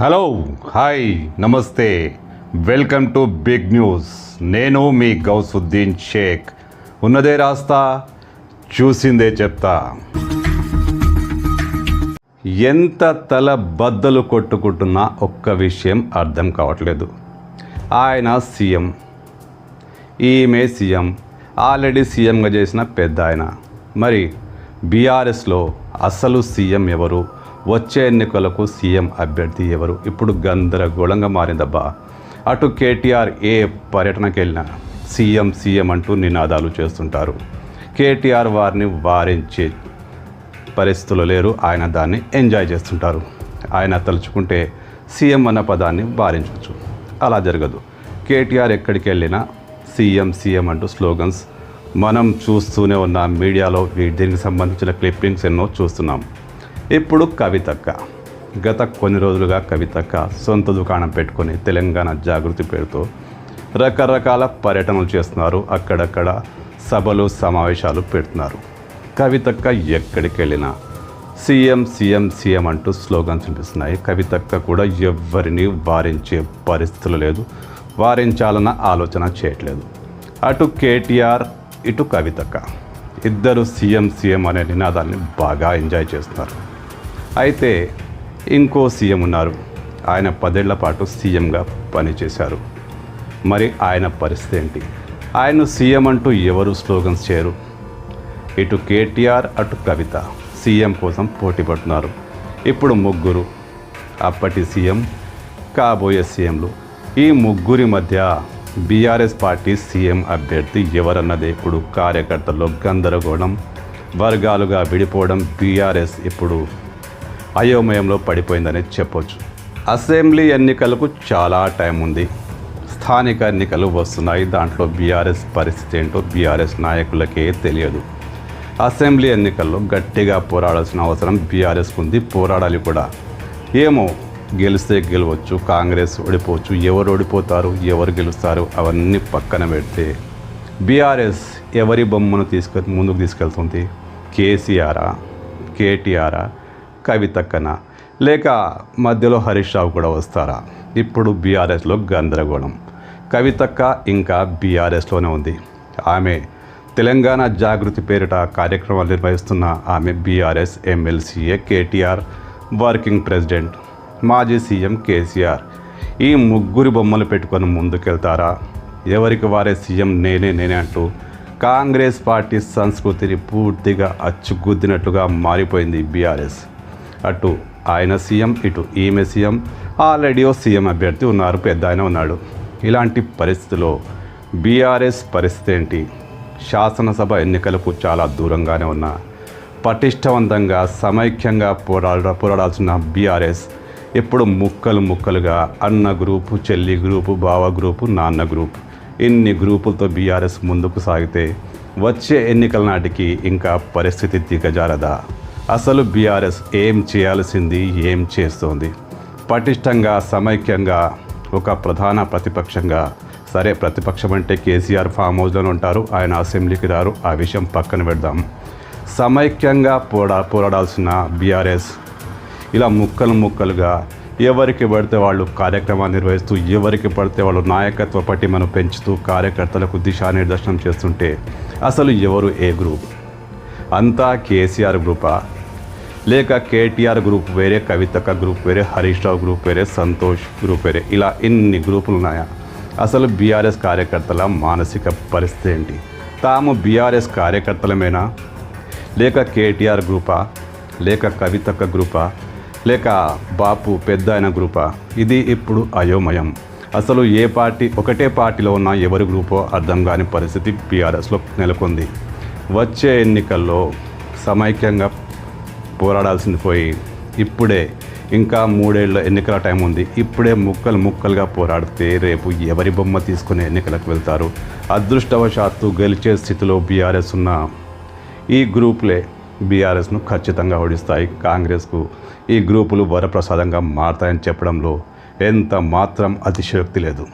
Hello hi నమస్తే. Welcome to big news. నేను మీ గౌసుద్దీన్ షేక్. ఉన్నదే రాస్తా చూసిందే చెప్తా. ఎంత తల బద్దలు కొట్టుకుంటున్నా ఒక్క విషయం అర్థం కావట్లేదు. ఆయన సీఎం. ఈమె సీఎం. ఆల్రెడీ సీఎంగా చేసిన పెద్ద ఆయన. మరి బీఆర్ఎస్లో అసలు సీఎం ఎవరు? వచ్చే ఎన్నికలకు సీఎం అభ్యర్థి ఎవరు? ఇప్పుడు గందరగోళంగా మారిందబ్బా. అటు కేటీఆర్ ఏ పర్యటనకు వెళ్ళినా సీఎం సీఎం అంటూ నినాదాలు చేస్తుంటారు. కేటీఆర్ వారిని వారించే పరిస్థితులు లేరు. ఆయన దాన్ని ఎంజాయ్ చేస్తుంటారు. ఆయన తలుచుకుంటే సీఎం అన్న పదాన్ని వారించవచ్చు అలా జరగదు. కేటీఆర్ ఎక్కడికి వెళ్ళినా సీఎం సీఎం అంటూ స్లోగన్స్ మనం చూస్తూనే ఉన్న. మీడియాలో దీనికి సంబంధించిన క్లిప్పింగ్స్ ఎన్నో చూస్తున్నాం. ఇప్పుడు కవితక్క. గత కొన్ని రోజులుగా కవితక్క సొంత దుకాణం పెట్టుకొని తెలంగాణ జాగృతి పేరుతో రకరకాల పర్యటనలు చేస్తున్నారు. అక్కడక్కడ సభలు సమావేశాలు పెడుతున్నారు. కవితక్క ఎక్కడికి వెళ్ళినా సీఎం సీఎం సీఎం అంటూ స్లోగన్స్ వినిపిస్తున్నాయి. కవితక్క కూడా ఎవ్వరిని వారించే పరిస్థితులు లేదు. వారించాలన్న ఆలోచన చేయట్లేదు. అటు కేటీఆర్ ఇటు కవితక్క. ఇద్దరు సీఎం సీఎం అనే నినాదాన్ని బాగా ఎంజాయ్ చేస్తున్నారు. అయితే ఇంకో సీఎం ఉన్నారు. ఆయన పదేళ్ళ పాటు సీఎంగా పనిచేశారు. మరి ఆయన పరిస్థితి ఏంటి? ఆయన సీఎం అంటూ ఎవరు స్లోగన్స్ చేయరు? ఇటు కేటీఆర్ అటు కవిత సీఎం కోసం పోటీ పడుతున్నారు. ఇప్పుడు ముగ్గురు అప్పటి సీఎం కాబోయే సీఎంలు. ఈ ముగ్గురి మధ్య బీఆర్ఎస్ పార్టీ సీఎం అభ్యర్థి ఎవరన్నదే ఇప్పుడు కార్యకర్తల్లో గందరగోళం. వర్గాలుగా విడిపోవడం బీఆర్ఎస్ ఇప్పుడు అయోమయంలో పడిపోయిందని చెప్పొచ్చు. అసెంబ్లీ ఎన్నికలకు చాలా టైం ఉంది. స్థానిక ఎన్నికలు వస్తున్నాయి. దాంట్లో బీఆర్ఎస్ పరిస్థితి ఏంటో బీఆర్ఎస్ నాయకులకే తెలియదు. అసెంబ్లీ ఎన్నికల్లో గట్టిగా పోరాడాల్సిన అవసరం బీఆర్ఎస్ ఉంది. పోరాడాలి కూడా. ఏమో గెలిస్తే గెలవచ్చు కాంగ్రెస్ ఓడిపోవచ్చు ఎవరు ఓడిపోతారు ఎవరు గెలుస్తారు అవన్నీ పక్కన పెడితే బీఆర్ఎస్ ఎవరి బొమ్మను తీసుకు ముందుకు తీసుకెళ్తుంది? కేసీఆరా? కేటీఆరా? కవితక్కన లేక మధ్యలో హరీష్ రావు కూడా వస్తారా? ఇప్పుడు బీఆర్ఎస్లో గందరగోళం. కవితక్క ఇంకా బీఆర్ఎస్లోనే ఉంది. ఆమె తెలంగాణ జాగృతి పేరిట కార్యక్రమాలు నిర్వహిస్తున్న ఆమె బీఆర్ఎస్ ఎమ్మెల్సీఏ కేటీఆర్ వర్కింగ్ ప్రెసిడెంట్ మాజీ సీఎం కేసీఆర్. ఈ ముగ్గురు బొమ్మలు పెట్టుకొని ముందుకెళ్తారా? ఎవరికి వారే సీఎం నేనే నేనే అంటూ కాంగ్రెస్ పార్టీ సంస్కృతిని పూర్తిగా అచ్చుగుద్దినట్లుగా మారిపోయింది బీఆర్ఎస్. అటు ఆయన సీఎం ఇటు ఈమె సీఎం ఆల్రెడీ ఓ సీఎం అభ్యర్థి ఉన్నారు పెద్ద ఆయన ఉన్నాడు. ఇలాంటి పరిస్థితిలో బీఆర్ఎస్ పరిస్థితి ఏంటి? శాసనసభ ఎన్నికలకు చాలా దూరంగానే ఉన్న పటిష్టవంతంగా సమైక్యంగా పోరాడ పోరాడాల్సిన బీఆర్ఎస్ ఇప్పుడు ముక్కలు ముక్కలుగా అన్న గ్రూపు చెల్లి గ్రూపు బావ గ్రూపు నాన్న గ్రూప్ ఇన్ని గ్రూపులతో బీఆర్ఎస్ ముందుకు సాగితే వచ్చే ఎన్నికల నాటికి ఇంకా పరిస్థితి దిగజారదా? అసలు బీఆర్ఎస్ ఏం చేయాల్సింది ఏం చేస్తోంది? పటిష్టంగా సమైక్యంగా ఒక ప్రధాన ప్రతిపక్షంగా. సరే ప్రతిపక్షం అంటే కేసీఆర్ ఫామ్ హౌస్లోనే ఉంటారు. ఆయన అసెంబ్లీకి రారు. ఆ విషయం పక్కన పెడదాం. సమైక్యంగా పోరా పోరాడాల్సిన బీఆర్ఎస్ ఇలా ముక్కలు ముక్కలుగా ఎవరికి పడితే వాళ్ళు కార్యక్రమాలు నిర్వహిస్తూ ఎవరికి పడితే వాళ్ళు నాయకత్వ పట్టిమను పెంచుతూ కార్యకర్తలకు దిశానిర్దేశనం చేస్తుంటే అసలు ఎవరు ఏ గ్రూప్? అంతా కేసీఆర్ గ్రూపా? లేక కేటీఆర్ గ్రూప్ వేరే కవితక్క గ్రూప్ వేరే హరీష్ రావు గ్రూప్ వేరే సంతోష్ గ్రూప్ వేరే ఇలా ఇన్ని గ్రూపులు ఉన్నాయా? అసలు బీఆర్ఎస్ కార్యకర్తల మానసిక పరిస్థితి ఏంటి? తాము బీఆర్ఎస్ కార్యకర్తలమేనా? లేక కేటీఆర్ గ్రూపా? లేక కవితక్క గ్రూపా? లేక బాపు పెద్ద అయిన గ్రూపా? ఇది ఇప్పుడు అయోమయం. అసలు ఏ పార్టీ ఒకటే పార్టీలో ఉన్న ఎవరి గ్రూపో అర్థం కాని పరిస్థితి బీఆర్ఎస్లో నెలకొంది. వచ్చే ఎన్నికల్లో సమైక్యంగా పోరాడాల్సింది పోయి ఇప్పుడే ఇంకా మూడేళ్ళ ఎన్నికల టైం ఉంది. ఇప్పుడే ముక్కలు ముక్కలుగా పోరాడితే రేపు ఎవరి బొమ్మ తీసుకుని ఎన్నికలకు వెళ్తారు? అదృష్టవశాత్తు గెలిచే స్థితిలో బీఆర్ఎస్ ఉన్న ఈ గ్రూపులే బీఆర్ఎస్ను ఖచ్చితంగా ఓడిస్తాయి. కాంగ్రెస్కు ఈ గ్రూపులు వరప్రసాదంగా మారతాయని చెప్పడంలో ఎంత మాత్రం అతిశయోక్తి లేదు.